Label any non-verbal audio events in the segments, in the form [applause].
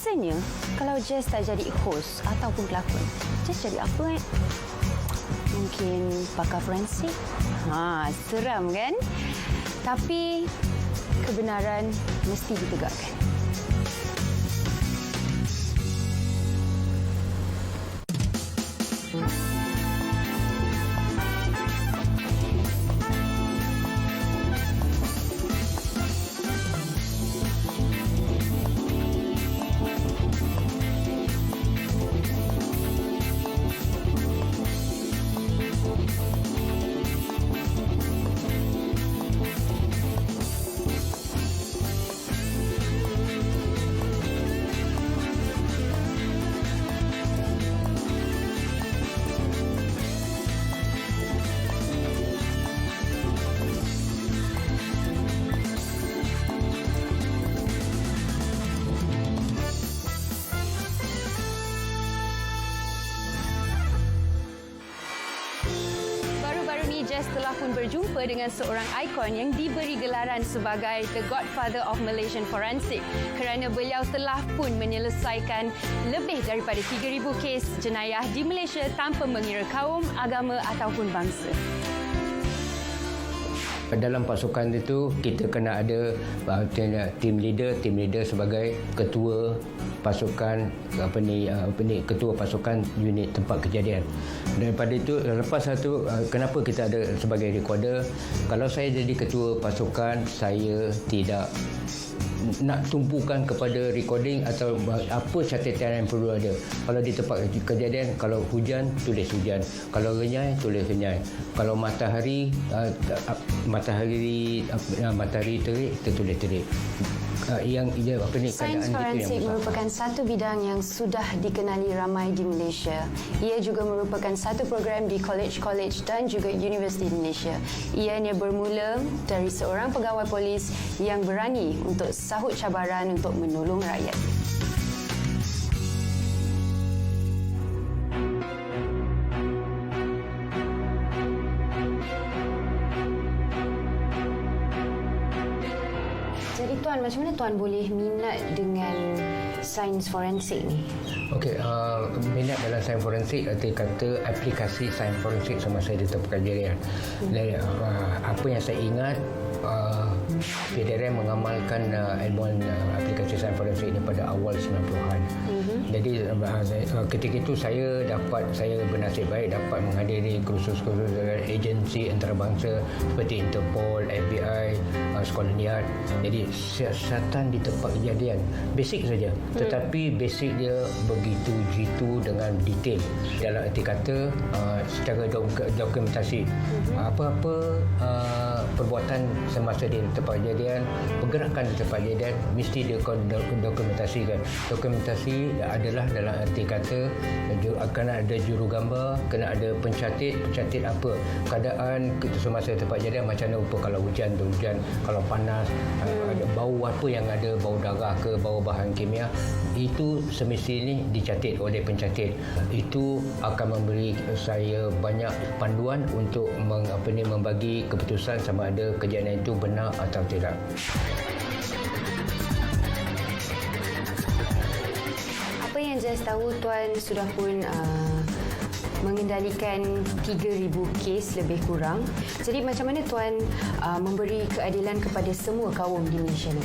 Rasanya kalau Jess tak jadi host ataupun pelakon, Jess jadi apa eh? Mungkin pakar forensik? Ha, seram kan? Tapi kebenaran mesti ditegakkan. Berjumpa dengan seorang ikon yang diberi gelaran sebagai The Godfather of Malaysian Forensic kerana beliau telah pun menyelesaikan lebih daripada 3,000 kes jenayah di Malaysia tanpa mengira kaum, agama ataupun bangsa. Dalam pasukan itu kita kena ada uh, team leader, team leader sebagai ketua pasukan apa ni uh, apa ni ketua pasukan unit tempat kejadian. Daripada itu lepas satu uh, kenapa kita ada sebagai recorder? Kalau saya jadi ketua pasukan, saya tidak nak tumpukan kepada recording atau apa catatan yang perlu ada. Kalau di tempat kejadian, kalau hujan, tulis hujan. Kalau renyai, tulis renyai. Kalau matahari, uh, matahari uh, matahari terik, kita tulis terik. Uh, yang ya, apa ni Sains forensik merupakan satu bidang yang sudah dikenali ramai di Malaysia. Ia juga merupakan satu program di college-college dan juga universiti di Malaysia. Ianya bermula dari seorang pegawai polis yang berani untuk sahut cabaran untuk menolong rakyat. Macam mana tuan boleh minat dengan sains forensik ni? Okey, uh, minat dalam sains forensik arti kata aplikasi sains forensik semasa di tempat kejadian. Dan uh, apa yang saya ingat uh, PDRM mengamalkan uh, ilmuan uh, aplikasi sains forensik ini pada awal 90-an. Mm-hmm. Jadi uh, saya, uh, ketika itu saya dapat saya bernasib baik dapat menghadiri kursus-kursus dengan agensi antarabangsa seperti Interpol, FBI, uh, Sekolah Niat. Jadi siasatan di tempat kejadian basic saja. Tetapi basic dia begitu jitu dengan detail dalam erti kata uh, secara dok- dokumentasi apa-apa uh, perbuatan semasa di tempat kejadian pergerakan di tempat kejadian mesti dia dokumentasikan. Dokumentasi adalah dalam erti kata kena ada juru gambar kena ada pencatit pencatit apa. Keadaan kita semasa tempat kejadian macam mana rupa kalau hujan tu hujan kalau panas uh, ada bau apa yang ada bau darah ke bau bahan kimia itu semestinya dicatat oleh pencatat itu akan memberi saya banyak panduan untuk meng, apa ni membagi keputusan sama ada kejadian itu benar atau tidak Apa yang Jess tahu tuan sudah pun uh, mengendalikan 3000 kes lebih kurang. Jadi macam mana tuan uh, memberi keadilan kepada semua kaum di Malaysia ni?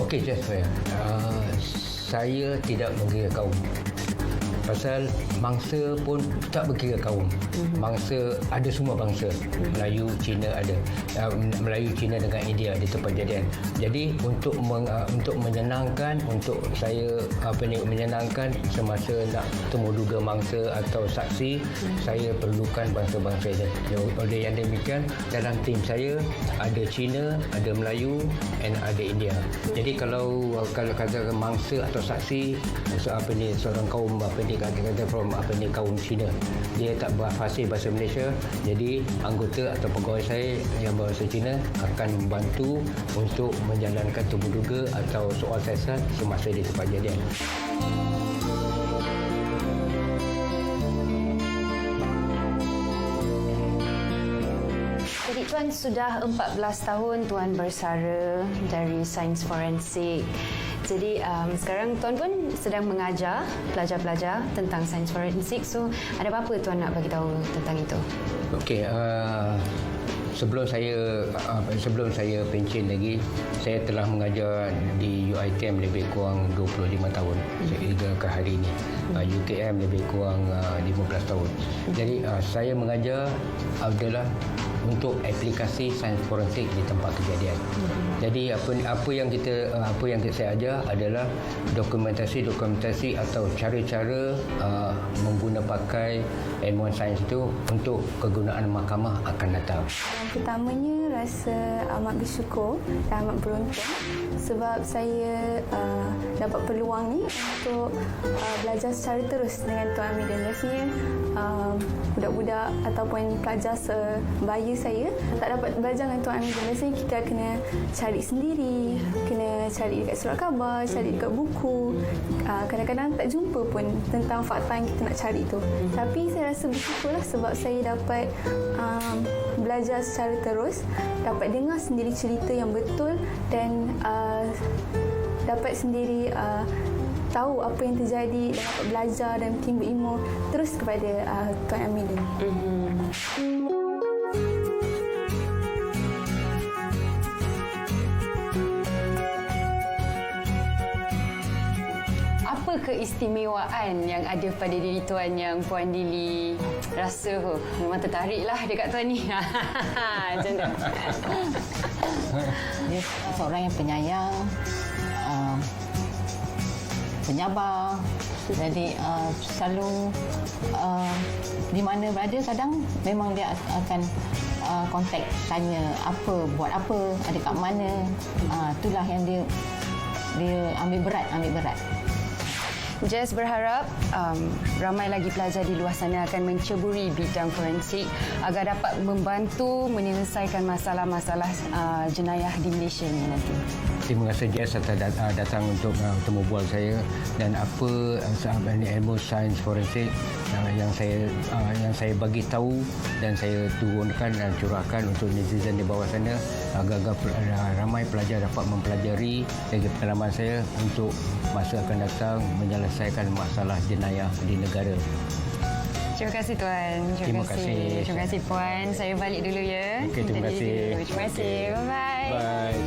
Okey, Jeff saya. Uh, saya tidak mengira kaum. Pasal mangsa pun tak berkira kaum. Mangsa ada semua bangsa. Melayu, Cina ada. Uh, Melayu, Cina dengan India di tempat kejadian. Jadi untuk meng, uh, untuk menyenangkan untuk saya apa ni menyenangkan semasa nak temu duga mangsa atau saksi saya perlukan bangsa-bangsa ini. Oleh yang demikian dalam tim saya ada Cina, ada Melayu and ada India. Jadi kalau kalau kata mangsa atau saksi apa ni seorang kaum apa ni kata kata from apa ni kaum Cina dia tak berfasih bahasa Malaysia jadi anggota atau pegawai saya yang berbahasa Cina akan membantu untuk menjalankan tubuh duga atau soal siasat semasa di tempat kejadian. Jadi Jadi Tuan sudah 14 tahun Tuan bersara dari sains forensik. Jadi um, sekarang Tuan pun sedang mengajar pelajar-pelajar tentang sains forensik. So ada apa-apa Tuan nak bagi tahu tentang itu? Okey, uh, sebelum saya uh, sebelum saya pencen lagi, saya telah mengajar di UiTM lebih kurang 25 tahun sehingga ke hari ini. Uh, UKM lebih kurang uh, 15 tahun. Jadi uh, saya mengajar adalah untuk aplikasi sains forensik di tempat kejadian. Jadi apa apa yang kita uh, apa yang saya ajar adalah dokumentasi-dokumentasi atau cara-cara uh, mengguna pakai ilmuwan sains itu untuk kegunaan mahkamah akan datang. Yang pertamanya rasa amat bersyukur dan amat beruntung sebab saya uh, dapat peluang ni untuk uh, belajar secara terus dengan Tuan Amidin. Biasanya uh, budak-budak ataupun pelajar sebaya saya tak dapat belajar dengan Tuan Amidin. Biasanya kita kena cari sendiri, kena cari dekat surat khabar, cari dekat buku. Uh, kadang-kadang tak jumpa pun tentang fakta yang kita nak cari tu. Tapi saya rasa bersyukurlah sebab saya dapat um, belajar secara terus, dapat dengar sendiri cerita yang betul dan uh, dapat sendiri uh, tahu apa yang terjadi dan dapat belajar dan timbul ilmu terus kepada uh, Tuan Amilin. Apa keistimewaan yang ada pada diri Tuan yang Puan Dili rasa oh, memang tertarik lah dekat Tuan ni? [laughs] Macam tu. Dia seorang yang penyayang, uh, penyabar. Jadi uh, selalu uh, di mana berada kadang memang dia akan uh, kontak tanya apa buat apa ada kat mana uh, itulah yang dia dia ambil berat ambil berat Jess berharap um, ramai lagi pelajar di luar sana akan menceburi bidang forensik agar dapat membantu menyelesaikan masalah-masalah uh, jenayah di Malaysia ni nanti. Terima kasih Jess atas uh, datang untuk uh, temu bual saya dan apa uh, ilmu sains forensik yang, yang saya uh, yang saya bagi tahu dan saya turunkan dan curahkan untuk netizen di bawah sana agar-agar uh, ramai pelajar dapat mempelajari dari pengalaman saya untuk masa akan datang menyelesaikan masalah jenayah di negara. Terima kasih Tuan. Terima kasih. Terima kasih Puan. Saya balik dulu ya. Okey, terima Minta kasih. dulu. Terima kasih. Bye-bye. Bye.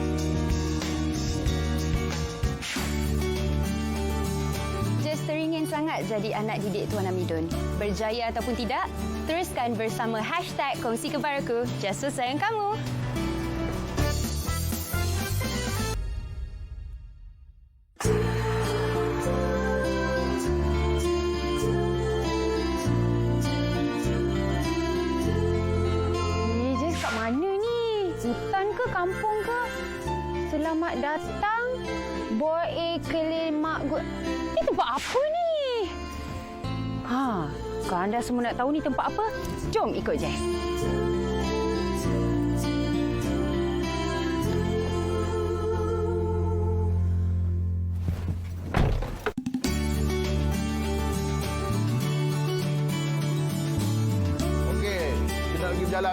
Jess teringin sangat jadi anak didik Tuan Amidun. Berjaya ataupun tidak, teruskan bersama hashtag Kongsi Kebaraku. Jess sayang kamu. Hutan ke kampung ke? Selamat datang. Boy A keliling mak gue. Ini tempat apa ni? Ha, kalau anda semua nak tahu ni tempat apa, jom ikut Jess.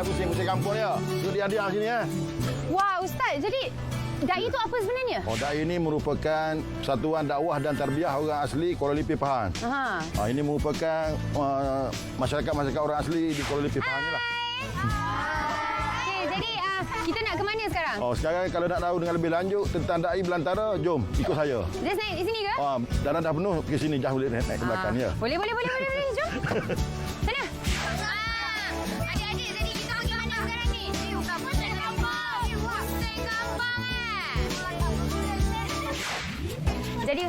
Pusing-pusing kampung ya. Tu dia dia sini ya. Wah, Ustaz, jadi dai itu apa sebenarnya? Oh, DAI ini merupakan Satuan Dakwah dan Tarbiyah Orang Asli Kuala Lumpur Pahang. Ha. Ha, ini merupakan uh, masyarakat-masyarakat orang asli di Kuala Lumpur Pahang lah. Okey, jadi uh, kita nak ke mana sekarang? Oh, sekarang kalau nak tahu dengan lebih lanjut tentang DAI Belantara, jom ikut saya. Jess naik di sini ke? Ha, dalam dah penuh pergi sini, jangan boleh naik, naik ke belakang ya. Boleh, boleh, boleh, boleh, boleh. Jom. [laughs]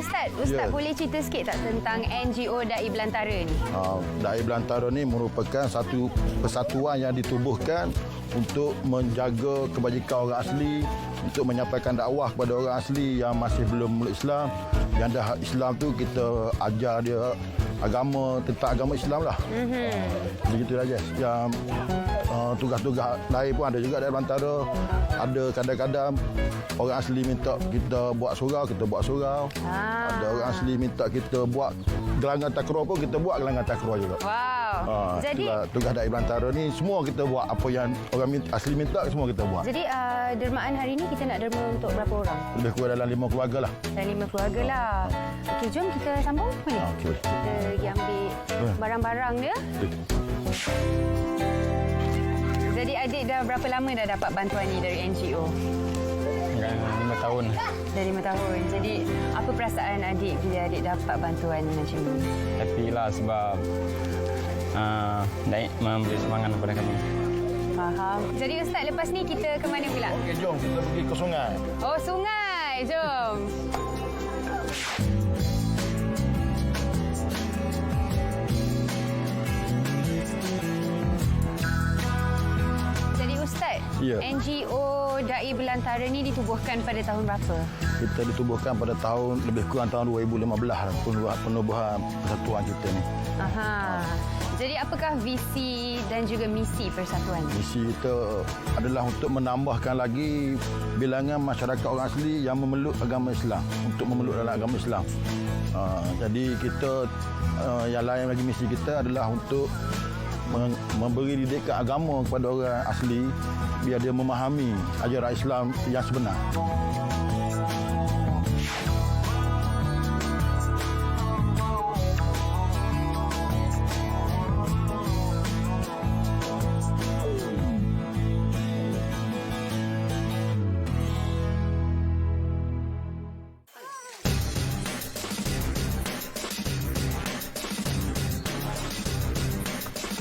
Ustaz, Ustaz Ya. boleh cerita sikit tak tentang NGO Dai Belantara ni? Ha, DAI Belantara ni merupakan satu persatuan yang ditubuhkan untuk menjaga kebajikan orang asli, untuk menyampaikan dakwah kepada orang asli yang masih belum meluk Islam. Yang dah Islam tu kita ajar dia agama tentang agama Islam lah. Mm-hmm. Begitu aja. Yang uh, tugas-tugas lain pun ada juga dari Belantara. Ada kadang-kadang orang asli minta kita buat surau, kita buat surau. Ah. Ada orang asli minta kita buat gelangan takraw pun kita buat gelangan takraw juga. Wow. Ah, Jadi itulah tugas Da'i Belantara ni semua kita buat apa yang orang minta, asli minta semua kita buat. jadi uh, dermaan hari ni kita nak derma untuk berapa orang? Lebih kurang dalam lima keluarga lah. Dan lima keluarga lah. Okey, jom kita sambung. Boleh? Ah, okey, boleh. Kita pergi ambil barang-barang dia. Jadi adik dah berapa lama dah dapat bantuan ni dari NGO? Dah lima tahun. Dah lima tahun. Jadi apa perasaan adik bila adik dapat bantuan macam ni? Happy lah sebab uh, Daik memberi semangat kepada kami. Faham. Jadi Ustaz lepas ni kita ke mana pula? Okey, jom kita pergi ke sungai. Oh sungai. Jom. Ya. NGO Dai Belantara ni ditubuhkan pada tahun berapa? Kita ditubuhkan pada tahun lebih kurang tahun 2015 lah penubuhan, penubuhan persatuan kita ni. Aha. Jadi apakah visi dan juga misi persatuan? Misi kita adalah untuk menambahkan lagi bilangan masyarakat orang asli yang memeluk agama Islam untuk memeluk dalam agama Islam. Uh, jadi kita uh, yang lain lagi misi kita adalah untuk memberi didikan agama kepada orang asli biar dia memahami ajaran Islam yang sebenar.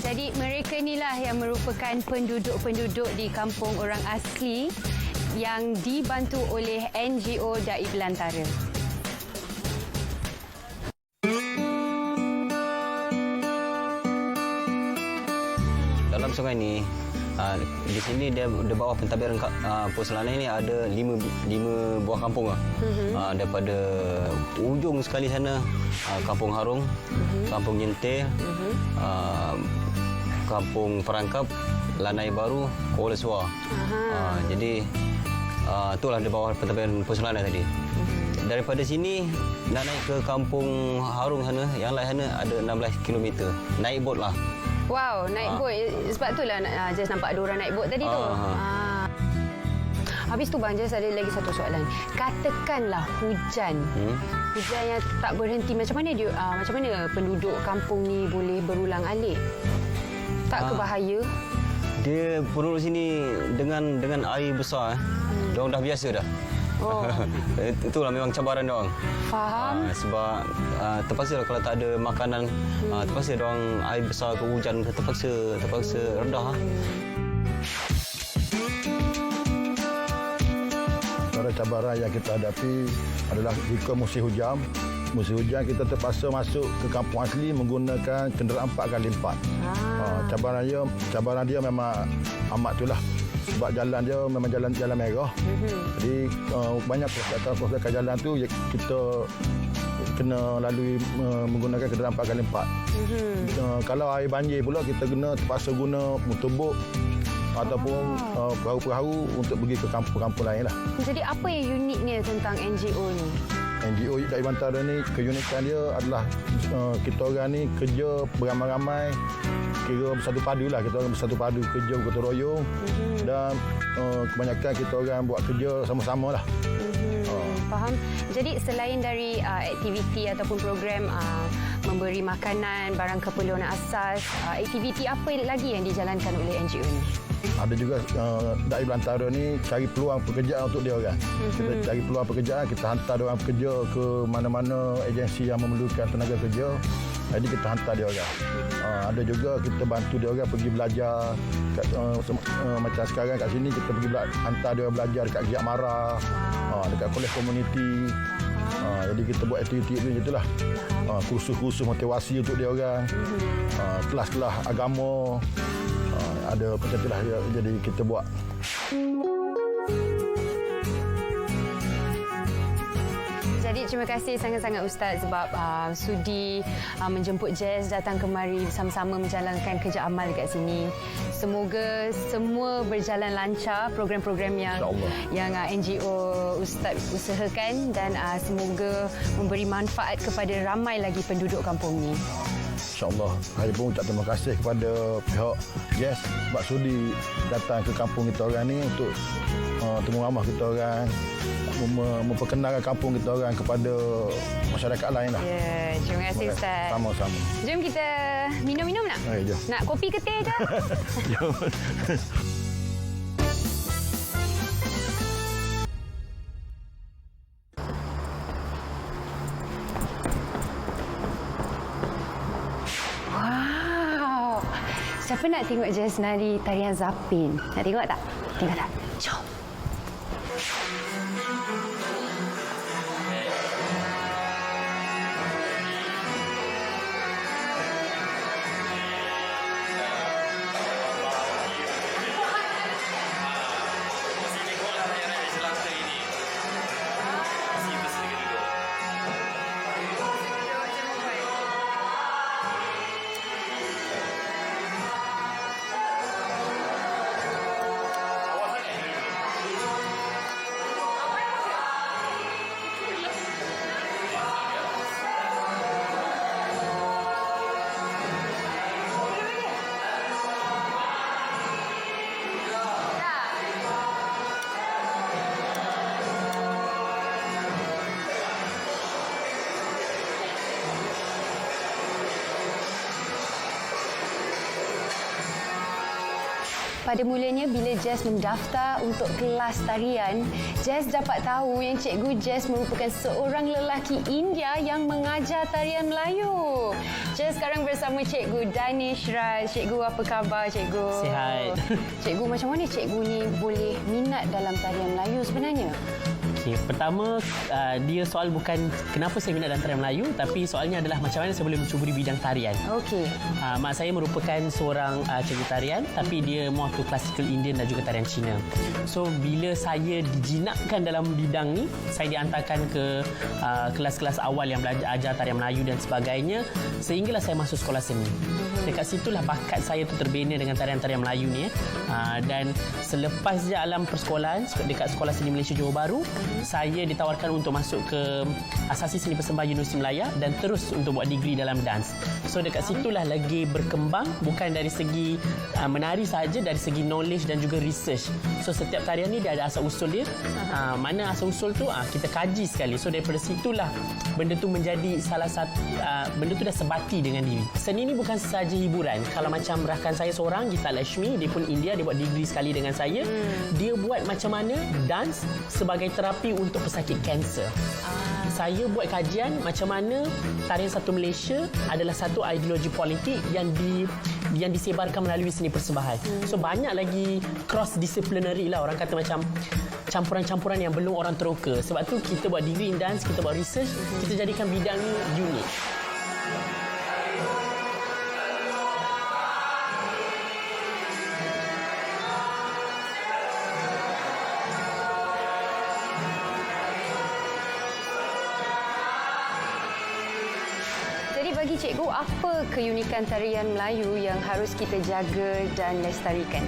Jadi mereka inilah yang merupakan penduduk-penduduk di kampung orang asli yang dibantu oleh NGO Dai Belantara. dalam sungai ni uh, di sini dia di bawah pentadbiran uh, Pusulana ini ada lima lima buah kampung lah. Uh, daripada ujung sekali sana uh, Kampung Harung, Kampung Nyentir, uh, Kampung Perangkap, Lanai Baru, Kuala Suar. Uh, jadi uh, itulah di bawah pentadbiran Pusulana tadi. Daripada sini nak naik ke Kampung Harung sana, yang lain sana ada 16 km. Naik bot lah. Wow, naik Ah. bot. Sebab itulah uh, Jess nampak ada orang naik bot tadi tu. Ah. Ah. Habis tu Bang Jess ada lagi satu soalan. Katakanlah hujan. Hmm? Hujan yang tak berhenti. Macam mana dia uh, macam mana penduduk kampung ni boleh berulang alik? Tak ke Ah. bahaya? Dia penduduk sini dengan dengan air besar, eh, hmm. diorang dah biasa dah. Oh. [laughs] Itulah memang cabaran diorang. Faham? Uh, sebab uh, terpaksa lah kalau tak ada makanan, hmm. uh, terpaksa diorang air besar ke hujan ke terpaksa terpaksa rendah. ah. Cabaran yang kita hadapi adalah jika musim hujan, musim hujan kita terpaksa masuk ke kampung asli menggunakan kenderaan 4x4. Ah. Ha, cabaran dia cabaran dia memang amat itulah sebab jalan dia memang jalan jalan merah. Mm-hmm. Jadi uh, banyak prosekan-prosekan jalan tu kita kena lalui uh, menggunakan kenderaan 4x4. Mm-hmm. Uh, kalau air banjir pula kita kena terpaksa guna motorbot ataupun uh, perahu-perahu untuk pergi ke kampung-kampung lain lah. Jadi apa yang uniknya tentang NGO ni? NGO dari Bantara ni keunikan dia adalah uh, kita orang ni kerja beramai-ramai kira bersatu padu lah kita orang bersatu padu kerja bergotong royong mm-hmm. dan uh, kebanyakan kita orang buat kerja sama-sama lah Hmm, faham. Jadi selain dari uh, aktiviti ataupun program uh, memberi makanan, barang keperluan asas, uh, aktiviti apa lagi yang dijalankan oleh NGO ni? Ada juga uh, dari Belantara ni cari peluang pekerjaan untuk dia orang mm-hmm. kita cari peluang pekerjaan kita hantar dia orang bekerja ke mana-mana agensi yang memerlukan tenaga kerja. Jadi kita hantar dia orang. Uh, ada juga kita bantu dia orang pergi belajar kat, uh, sem- uh, macam sekarang kat sini kita pergi bela- hantar dia orang belajar dekat Giat Mara. Uh, dekat kolej komuniti. Uh, jadi kita buat aktiviti tu itulah uh, kursus-kursus motivasi untuk dia orang. Uh, kelas-kelas agama ada macam dia- jadi kita buat Jadi terima kasih sangat-sangat Ustaz sebab uh, sudi uh, menjemput Jazz datang kemari bersama-sama menjalankan kerja amal dekat sini. Semoga semua berjalan lancar program-program yang InsyaAllah. yang uh, NGO Ustaz usahakan dan uh, semoga memberi manfaat kepada ramai lagi penduduk kampung ni. InsyaAllah. Saya pun ucap terima kasih kepada pihak Yes sebab sudi datang ke kampung kita orang ni untuk uh, temu ramah kita orang mem- memperkenalkan kampung kita orang kepada masyarakat lain lah. Ya, terima kasih Ustaz. Sama-sama. Jom kita minum-minum nak? Okey, jom. Nak kopi ke teh ke? [laughs] [laughs] Jom. Nak tengok Jazz nari tarian Zapin? Nak tengok tak? Tengok tak? Pada mulanya bila Jazz mendaftar untuk kelas tarian, Jazz dapat tahu yang Cikgu Jazz merupakan seorang lelaki India yang mengajar tarian Melayu. Jazz sekarang bersama Cikgu Danish Raj. Cikgu apa khabar Cikgu? Sihat. Cikgu macam mana Cikgu ni boleh minat dalam tarian Melayu sebenarnya? Okey, pertama uh, dia soal bukan kenapa saya minat dalam tarian Melayu tapi soalnya adalah macam mana saya boleh mencuburi bidang tarian. Okey. Uh, mak saya merupakan seorang uh, cikgu tarian tapi dia more to classical Indian dan juga tarian Cina. So bila saya dijinakkan dalam bidang ni, saya diantarkan ke uh, kelas-kelas awal yang belajar ajar tarian Melayu dan sebagainya sehinggalah saya masuk sekolah seni. Dekat situlah bakat saya tu terbina dengan tarian-tarian Melayu ni eh. Uh, dan selepas je alam persekolahan dekat Sekolah Seni Malaysia Johor Bahru, saya ditawarkan untuk masuk ke Asasi Seni Persembahan Universiti Melaya dan terus untuk buat degree dalam dance. So dekat situlah lagi berkembang bukan dari segi uh, menari saja dari segi knowledge dan juga research. So setiap tarian ni dia ada asal usul dia. Uh, mana asal usul tu uh, kita kaji sekali. So daripada situlah benda tu menjadi salah satu uh, benda tu dah sebati dengan diri. Seni ni bukan sahaja hiburan. Kalau macam rakan saya seorang Gita Lashmi, dia pun India, dia buat degree sekali dengan saya. Hmm. Dia buat macam mana dance sebagai terapi untuk pesakit kanser. Ah. Saya buat kajian macam mana tarian satu Malaysia adalah satu ideologi politik yang di yang disebarkan melalui seni persembahan. Hmm. So banyak lagi cross disciplinary lah orang kata macam campuran-campuran yang belum orang teroka. Sebab tu kita buat degree in dance, kita buat research, hmm. kita jadikan bidang ni unik. Keunikan tarian Melayu yang harus kita jaga dan lestarikan?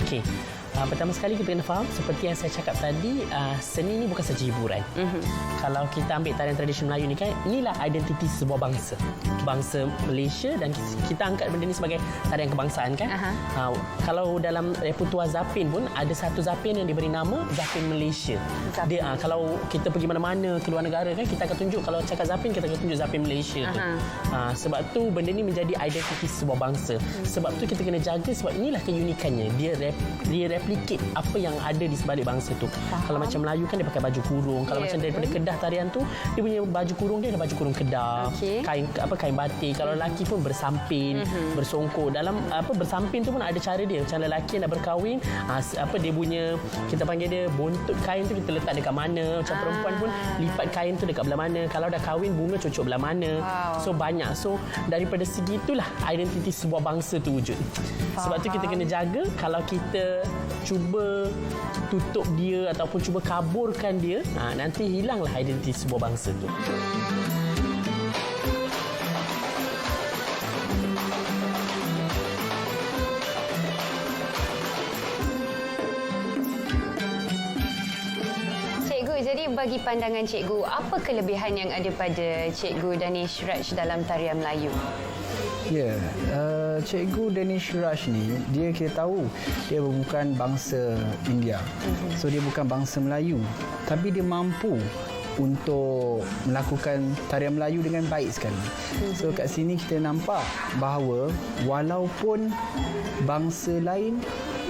Okey. Uh, pertama sekali kita kena faham seperti yang saya cakap tadi uh, seni ni bukan saja hiburan. Mm-hmm. Kalau kita ambil tarian tradisi Melayu ni kan inilah identiti sebuah bangsa. Bangsa Malaysia dan kita angkat benda ni sebagai tarian kebangsaan kan. Aha. Uh, kalau dalam repertuar Zapin pun ada satu Zapin yang diberi nama Zapin Malaysia. Zapin. Dia uh, kalau kita pergi mana-mana ke luar negara kan kita akan tunjuk kalau cakap Zapin kita akan tunjuk Zapin Malaysia tu. Aha. Uh, sebab tu benda ni menjadi identiti sebuah bangsa. Sebab tu kita kena jaga sebab inilah keunikannya. Dia rep, dia replicate apa yang ada di sebalik bangsa tu. Faham. Kalau macam Melayu kan dia pakai baju kurung. Kalau Ya, macam daripada betul. Kedah tarian tu dia punya baju kurung dia ada baju kurung Kedah. Okey. Kain apa kain batik. Kalau lelaki pun bersampin, Mhm. bersongkok. Dalam apa bersampin tu pun ada cara dia. Macam lelaki yang dah berkahwin, ah, apa dia punya kita panggil dia buntut kain tu kita letak dekat mana. Macam perempuan pun Ah. lipat kain tu dekat belah mana. Kalau dah kahwin bunga cocok belah mana. Wow. So banyak. So daripada segi itulah identiti sebuah bangsa tu wujud. Sebab tu kita kena jaga kalau kita cuba tutup dia ataupun cuba kaburkan dia, ha, nanti hilanglah identiti sebuah bangsa tu. Cikgu, jadi bagi pandangan cikgu, apa kelebihan yang ada pada cikgu Danish Raj dalam tarian Melayu? Ya, uh, Cikgu Danish Raj ni dia kita tahu dia bukan bangsa India. So dia bukan bangsa Melayu, tapi dia mampu untuk melakukan tarian Melayu dengan baik sekali. So kat sini kita nampak bahawa walaupun bangsa lain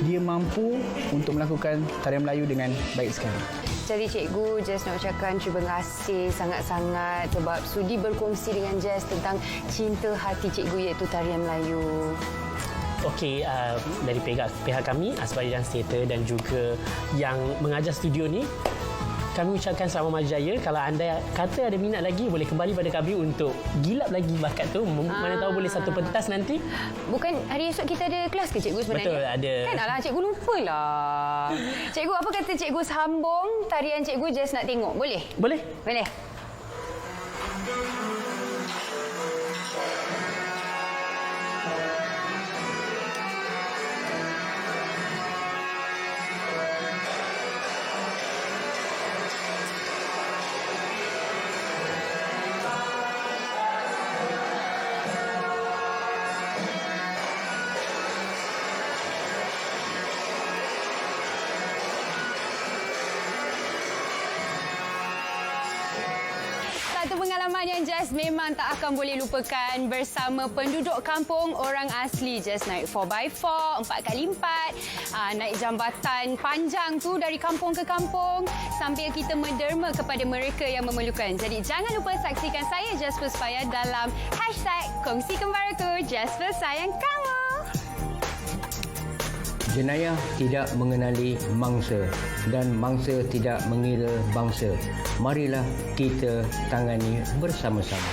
dia mampu untuk melakukan tarian Melayu dengan baik sekali. Jadi cikgu Jess nak ucapkan terima kasih sangat-sangat sebab sudi berkongsi dengan Jess tentang cinta hati cikgu iaitu tarian Melayu. Okey, uh, dari pihak, pihak kami, Asbari dan Theater dan juga yang mengajar studio ni, kami ucapkan selamat maju jaya. Kalau anda kata ada minat lagi, boleh kembali pada kami untuk gilap lagi bakat tu. M- Mana tahu boleh satu pentas nanti. Bukan hari esok kita ada kelas ke cikgu sebenarnya? Betul, ada. Kan alah cikgu lupa lah. Cikgu apa kata cikgu sambung tarian cikgu Jess nak tengok? Boleh? Boleh? Boleh. Satu pengalaman yang Jess memang tak akan boleh lupakan bersama penduduk kampung orang asli. Jess naik 4x4, 4x4, aa, naik jambatan panjang tu dari kampung ke kampung sambil kita menderma kepada mereka yang memerlukan. Jadi jangan lupa saksikan saya Jasper Spaya dalam hashtag Kongsi Kembaraku Jasper Sayang Kamu. Jenayah tidak mengenali mangsa dan mangsa tidak mengira bangsa. Marilah kita tangani bersama-sama.